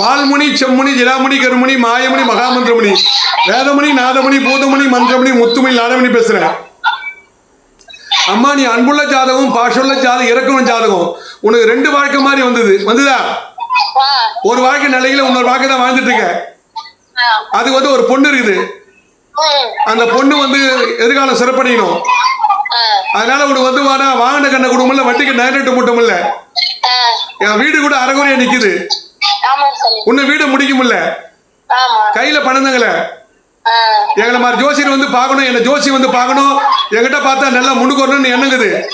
வால்முனி செம்முனி ஜிலாமணி கருமணி மாயமணி மகாமந்திரமணி வேதமணி நாதமணி பூதமணி மந்திரமணி முத்துமணி நாடமணி பேசுறேன். அம்மா நீ அன்புள்ள ஜாதகம் பாஷுள்ள ஜாதகம் இறக்கணும் ஜாதகம் உனக்கு ரெண்டு வாழ்க்கை மாதிரி வந்தது. வந்ததா? ஒரு வாழ்க்கை நிலையில இன்னொரு வாழ்க்கை தான் வாழ்ந்துட்டு இருக்க. அதுக்கு வந்து ஒரு பொண்ணு இருக்குது. அந்த பொண்ணு வந்து எதிர்காலம் சிறப்படையணும். அதனால உனக்கு வந்து வாடா வாங்கின கண்ண குடும்பம் இல்ல வட்டிக்கு நேரிட்டு முட்டம் இல்ல ஆ. என் வீடு கூட அறகுறையா நிக்குது. உன்னை வீடு முடிக்க முடியல. ஆமா. கையில ஆ, எங்களை மாதிரி ஜோசியர் வந்து பார்க்கணும் என்ன ஜோசி வந்து பார்க்கணும். என்கிட்ட பார்த்தா நல்லா முன்னுக்கு எண்ணங்குது.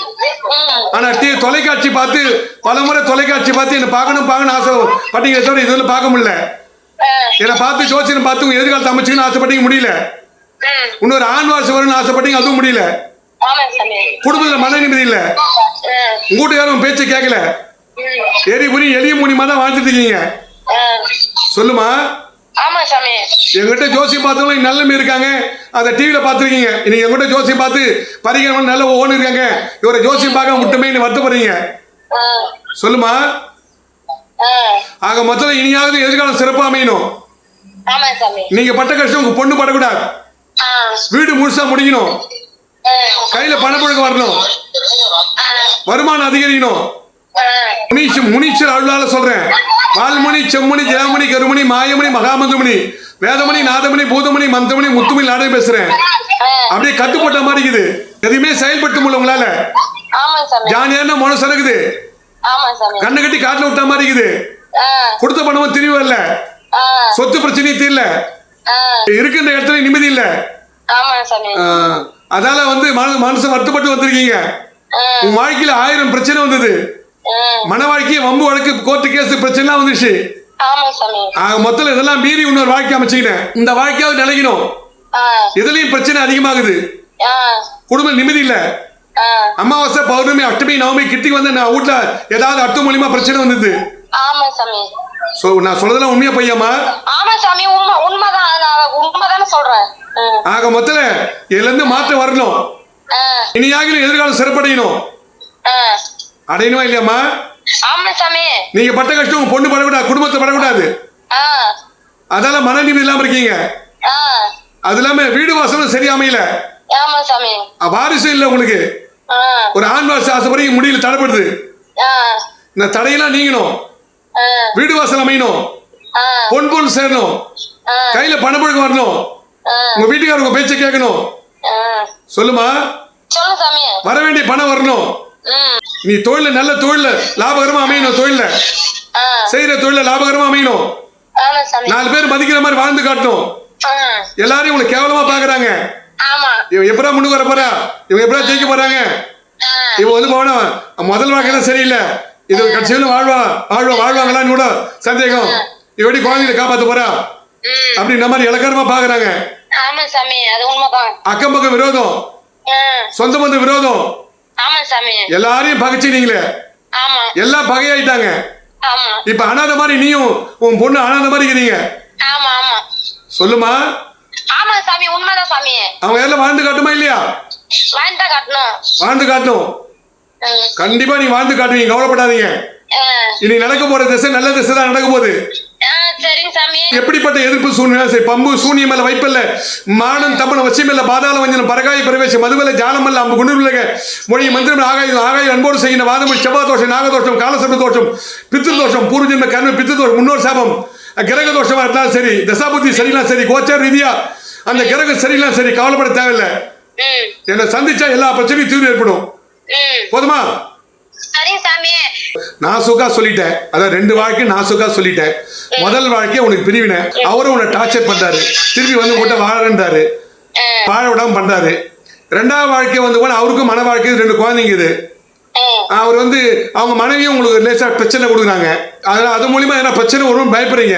ஆனா டி தொலைக்காட்சி பார்த்து பலமுறை தொலைக்காட்சி பார்த்து என்ன பார்க்கணும் பார்க்கணும் ஆசை பட்டீங்க தவிர இதுல பார்க்க முடியல. என்னை பார்த்து ஜோசியர் பார்த்து உங்க எதிர்காலத்தை அமைச்சுக்கணும் ஆசைப்பட்டீங்க முடியல. இன்னொரு ஆண் வாரிசு வரும்னு ஆசைப்பட்டீங்க அதுவும் முடியல. குடும்பத்துல மன நிம்மதி இல்ல. உன் பேச்சை கேட்கல எரி புரி எளிய மூலியமா தான் வாழ்ந்துட்டு இருக்கீங்க. சொல்லுமா? எங்கிட்ட ஜோசியம் பார்த்தவங்க நல்ல இருக்காங்க. அதை டிவியில் பார்த்துருக்கீங்க. இன்னைக்கு எங்கிட்ட ஜோசியம் பார்த்து பரிகாரம் நல்ல ஓன் இருக்காங்க. இவரை ஜோசியம் பார்க்க முட்டுமே நீ வருத்தப்படுறீங்க. சொல்லுமா. ஆக மொத்தத்தில் இனியாவது எதிர்காலம் சிறப்பாக அமையணும். நீங்க பட்ட கஷ்டம் உங்க பொண்ணு படக்கூடாது. வீடு முழுசா முடிக்கணும் கையில பணப்புழக்கம் வரணும். வருமானம் அதிகரிக்கணும். ஆ. முனீஷ் முனீச்சர் அருளால சொல்றேன். வால்மணி செம்மணி ஜெயமணி கருமணி மாயமணி மகாமந்திரமணி வேதமணி நாதமணி பூதமணி மந்தமணி முத்துமணி நாடே பேசுறேன். அப்படியே கட்டுப்பட்ட மாதிரி இருக்குது. எதுவுமே செயல்படுத்த முடியல உங்களால. ஜானியான மனசு இருக்குது கண்ணு கட்டி காட்டுல விட்ட மாதிரி இருக்குது. கொடுத்த பணமும் திரிவு இல்ல சொத்து பிரச்சனையும் தீரல. இருக்கின்ற இடத்துல நிம்மதி இல்ல. அதால வந்து மனசு வருத்தப்பட்டு வந்திருக்கீங்க. உன் வாழ்க்கையில ஆயிரம் பிரச்சனை வந்தது. மன வாழ்க்கை வம்பு வழக்கு கோர்ட்டு கேஸ் பிரச்சனைலாம் வந்துச்சு மொத்தம் இதெல்லாம் மீறி இன்னொரு வாழ்க்கை அமைச்சுக்கிட்டேன் இந்த வாழ்க்கையாவது நிலைக்கணும். இதுலயும் பிரச்சனை அதிகமாகுது. ஆ, குடும்ப நிம்மதி இல்ல. அமாவாசை பௌர்ணமி அஷ்டமி நவமி கிட்டிக்கு வந்து நான் வீட்டுல ஏதாவது அர்த்தம் மூலியமா பிரச்சனை வந்தது. ஆமா சாமி. சோ நான் சொல்றதெல்லாம் உண்மையா பையம்மா ஆமா சாமி உண்மை உண்மைதான். நான் உண்மைதானே சொல்றேன். ஆக மொத்தல இதுல இருந்து மாற்றம் வரணும். ஆ, இனியாகிலும் எதிர்காலம் சிறப்படையணும். அடையணுமா இல்லையாம்மா? ஆமா சாமி. நீங்க பட்ட கஷ்டம் உங்க பொண்ணு படக்கூடாது குடும்பத்தை படக்கூடாது. அதால மன நிம்மதி இல்லாம இருக்கீங்க. அது இல்லாம வீடு வாசலும் சரியா அமையல. ஆமா சாமி. அ, வாரிசு இல்ல உங்களுக்கு. ஒரு ஆண் வாரிசு ஆசைப்படி முடியல தடைப்படுது. இந்த தடையெல்லாம் நீங்கணும். வீடு வாசல் அமையணும். பொன் பொருள் சேரணும். கையில பணப்பழக்கம் வரணும். உங்க வீட்டுக்காரர் உங்க பேச்சை கேட்கணும். சொல்லுமா? வர வேண்டிய பணம் வரணும். நீ தொழில நல்ல தொழில லாபகரமா அமையணும் தொழில செய்யற தொழில லாபகரமா அமையணும். நாலு பேர் மதிக்கிற மாதிரி வாழ்ந்து காட்டணும். எல்லாரையும் உங்களை கேவலமா பாக்குறாங்க. ஆமா இவன் எப்படா முன்னுக்கு வர போறா? இவங்க எப்படா ஜெயிக்க போறாங்க? இவன் வந்து போனோம் முதல் வாழ்க்கை தான் சரியில்லை. இது கட்சியிலும் வாழ்வா வாழ்வா வாழ்வாங்களான்னு கூட சந்தேகம். இவடி குழந்தைகளை காப்பாத்த போறா? அப்படின்ற மாதிரி இலக்காரமா பாக்குறாங்க. அக்கம் பக்கம் விரோதம். சொந்த பந்த விரோதம். எல்லாரையும் பகைச்சினீங்களே எல்லாம் பகையாயிட்டாங்க. இப்ப அனாதை மாதிரி நீயும் உன் பொண்ணு அனாதை மாதிரி இருக்கிறீங்க சொல்லுமா? ஆமா சாமி உண்மைதான் சாமி. அவங்க எல்லாம் வாழ்ந்து காட்டுமா இல்லையா? வாழ்ந்தா காட்டணும். வாழ்ந்து காட்டும். ம், கண்டிப்பா நீ வாழ்ந்து காட்டுவீங்க கவலைப்படாதீங்க. இனி நடக்க போற திசை நல்ல திசை தான் நடக்க போகுது. எப்படிப்பட்ட எதிர்ப்பு சூழ்நிலை? சரி பம்பு சூனியம் அல்ல வைப்பல்ல மானம் தப்பன வசியமல்ல பாதாள வஞ்சனம் பரகாய பிரவேச மதுவல்ல ஜாலமல்ல அம்பு குண்டுலக மொழி மந்திரம் ஆகாய ஆகாய அன்போடு செய்கிற வாதமொழி செவ்வாய் தோஷம் நாகதோஷம் காலசர்ப தோஷம் பித்ரு தோஷம் பூர்வஜன்ம கர்ம பித்ரு தோஷம் முன்னோர் சாபம். கிரக தோஷமா இருந்தாலும் சரி தசாபுத்தி சரியில்லாம் சரி கோச்சார் ரீதியா அந்த கிரகம் சரியில்லாம் சரி கவலைப்பட தேவையில்லை. என்னை சந்திச்சா எல்லா பிரச்சனையும் தீர்வு ஏற்படும். போதுமா? நான் சுகா சொல்லிட்டேன். அதான் ரெண்டு வாழ்க்கை நான் சுகா சொல்லிட்டேன் முதல் வாழ்க்கையை உனக்கு பிரிவினை. அவரும் உன்னை டார்ச்சர் பண்றாரு. திருப்பி வந்து உங்கள்கிட்ட வாழன்றாரு வாழ விடாம பண்றாரு. ரெண்டாவது வாழ்க்கை வந்து போனா அவருக்கும் மன வாழ்க்கை ரெண்டு குழந்தைங்க இது அவர் வந்து அவங்க மனைவியும் உங்களுக்கு லேசா பிரச்சனை கொடுக்குறாங்க. அதனால அது மூலியமா என்ன பிரச்சனை வரும் பயப்படுறீங்க?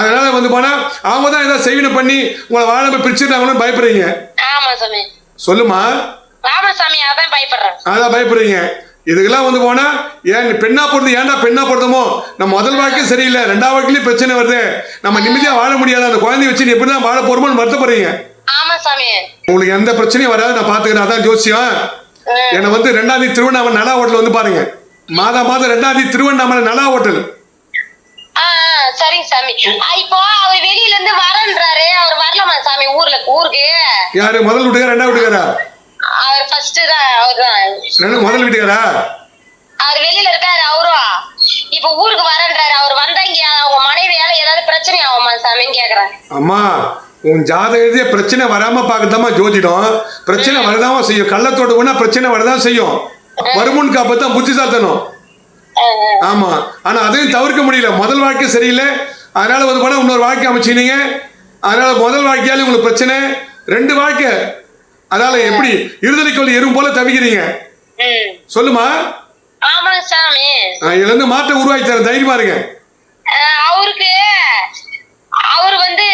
அதனால வந்து போனா அவங்க தான் ஏதாவது செய்வினை பண்ணி உங்களை வாழாம பிரிச்சுட்டாங்கன்னு பயப்படுறீங்க? சொல்லுமா? அதான் பயப்படுறீங்க. இதுக்கெல்லாம் வந்து போனா ஏன் பெண்ணா பொறுத்து ஏன்டா பெண்ணா பொருத்தமோ நம்ம முதல் வாழ்க்கையும் சரியில்லை ரெண்டாவது வாழ்க்கையிலும் பிரச்சனை வருது. நம்ம நிம்மதியா வாழ முடியாது அந்த குழந்தைய வச்சு நீ எப்படி தான் வாழ போறோமோன்னு வருத்தப்படுறீங்க. உங்களுக்கு எந்த பிரச்சனையும் வராது நான் பாத்துக்கிறேன் அதான் ஜோசியம். என்னை வந்து ரெண்டாம் தேதி திருவண்ணாமலை நலா ஹோட்டல் வந்து பாருங்க. மாதா மாதம் ரெண்டாம் தேதி திருவண்ணாமலை நலா ஹோட்டல். சரிங்க சாமி. இப்போ அவர் வெளியில இருந்து வரன்றாரு. அவர் வரலாமா சாமி ஊர்ல ஊருக்கு? யாரு முதல் வீட்டுக்காரா ரெண்டாவது வீட்டுக்காரா அவர் ஃபர்ஸ்ட் தான் அவர் தான். முதல் வீட்டுக்காரா அவர் வெளியில இருக்காரு அவரும் இப்ப ஊருக்கு வரன்றாரு. அவர் வந்தா இங்க அவங்க மனைவியால ஏதாவது பிரச்சனை ஆகுமா சாமின்னு கேக்குறேன். அம்மா உன் ஜாதகத்தையே பிரச்சனை வராம பார்க்கத்தாம்மா ஜோதிடம். பிரச்சனை வரதாம செய்யும். கள்ளத்தோட ஒண்ணா பிரச்சனை வரதான் செய்யும். வருமுன் காப்பத்தான் புத்திசாத்தனம் ஆ, ஆ. ஆமா. ஆனா அதையும் தவிர்க்க முடியல. முதல் வாழ்க்கை சரியில்லை. அதனால வந்து போனா இன்னொரு வாழ்க்கை அமைச்சினீங்க அதனால முதல் வாழ்க்கையால உங்களுக்கு பிரச்சனை. ரெண்டு வாழ்க்கை. அதனால எப்படி இருதலைக்கோள் எறும் போல தவிக்கிறீங்க? சொல்லுமா? இதுல இருந்து மாற்றம் உருவாக்கி தரேன். தைரியமா இருங்க. அவருக்கு அவர் வந்து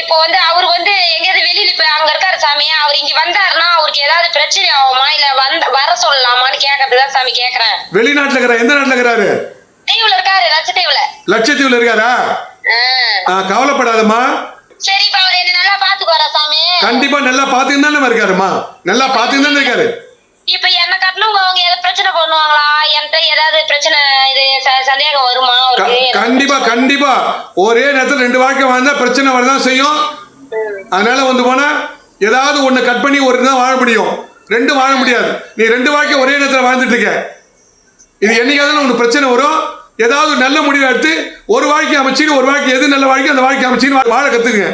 இப்போ வந்து அவர் வந்து எங்கேயாவது வெளியில இப்ப அங்க இருக்காரு சாமி. அவர் இங்க வந்தாருன்னா அவருக்கு ஏதாவது பிரச்சனை ஆகுமா? இல்ல வந்த வர சொல்லலாமான்னு கேட்கறதுதான் சாமி கேக்குறேன் வெளிநாட்டுல இருக்கிற எந்த நாட்டுல இருக்கிறாரு? தீவுல இருக்காரு லட்சத்தீவுல. லட்சத்தீவுல இருக்காரா? கவலைப்படாதம்மா. சரி இப்ப அவர் என்ன நல்லா பாத்துக்குவாரா சாமி? கண்டிப்பா நல்லா பாத்துன்னு தானே இருக்காருமா நல்லா பாத்துன்னு தானே இருக்காரு. இப்ப என்ன கட்டணும் அவங்க ஏதாவது பிரச்சனை பண்ணுவாங்களா? என்கிட்ட ஏதாவது பிரச்சனை இது சந்தேகம் வருமா? கண்டிப்பா கண்டிப்பா. ஒரே நேரத்துல ரெண்டு வாழ்க்கை வாழ்ந்தா பிரச்சனை வரதான் செய்யும். அதனால வந்து போனா ஏதாவது ஒண்ணு கட் பண்ணி ஒரு தான் வாழ முடியும். ரெண்டு வாழ முடியாது. நீ ரெண்டு வாழ்க்கை ஒரே நேரத்துல வாழ்ந்துட்டு இருக்க. இது என்னைக்காவது உனக்கு பிரச்சனை வரும். ஏதாவது நல்ல முடிவை எடுத்து ஒரு வாழ்க்கை அமைச்சின்னு ஒரு வாழ்க்கை எது நல்ல வாழ்க்கை அந்த வாழ்க்கை அமைச்சின்னு வாழ கத்துக்குங்க.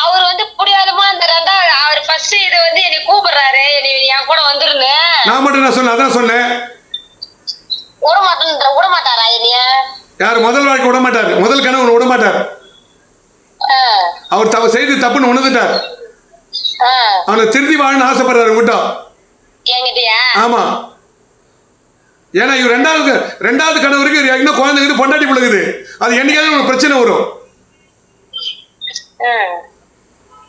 அவர் வந்து முடியாதமா அந்த ரெண்டா அவர் ஃபர்ஸ்ட் இது வந்து என்னை கூப்பிடுறாரு. என்னை என் கூட வந்துருங்க நான் மட்டும் நான் சொன்னேன்? அதான் சொன்னேன். விட மாட்டேன் விட மாட்டாரா என்னைய? யார் முதல் வாழ்க்கை விட மாட்டார். முதல் கனவு விட மாட்டார். அவர் தவ செய்து தப்புன்னு உணர்ந்துட்டார். அவனை திருத்தி வாழணும்னு ஆசைப்படுறாரு என்கிட்டயா? ஆமா. ஏன்னா இவர் ரெண்டாவது ரெண்டாவது கணவருக்கு இன்னும் குழந்தைங்க பொண்டாட்டி பிள்ளைக்குது அது என்னைக்காவது பிரச்சனை வரும். ஆ,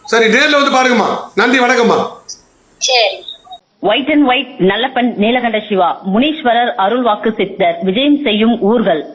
சரி நேர்ல வந்து பாருங்கம்மா. நன்றி வணக்கம்மா. சரி. White and white Nallappan Neelakanta Siva. Muneeswarar அருள்வாக்கு சித்தர். விஜயம் செய்யும் ஊர்கள்.